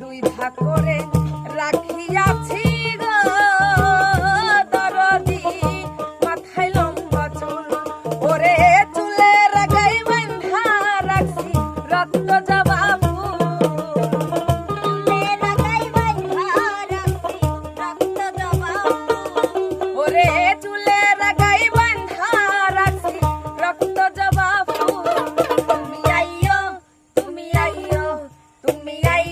দুই ভাগ করে তুমি আইও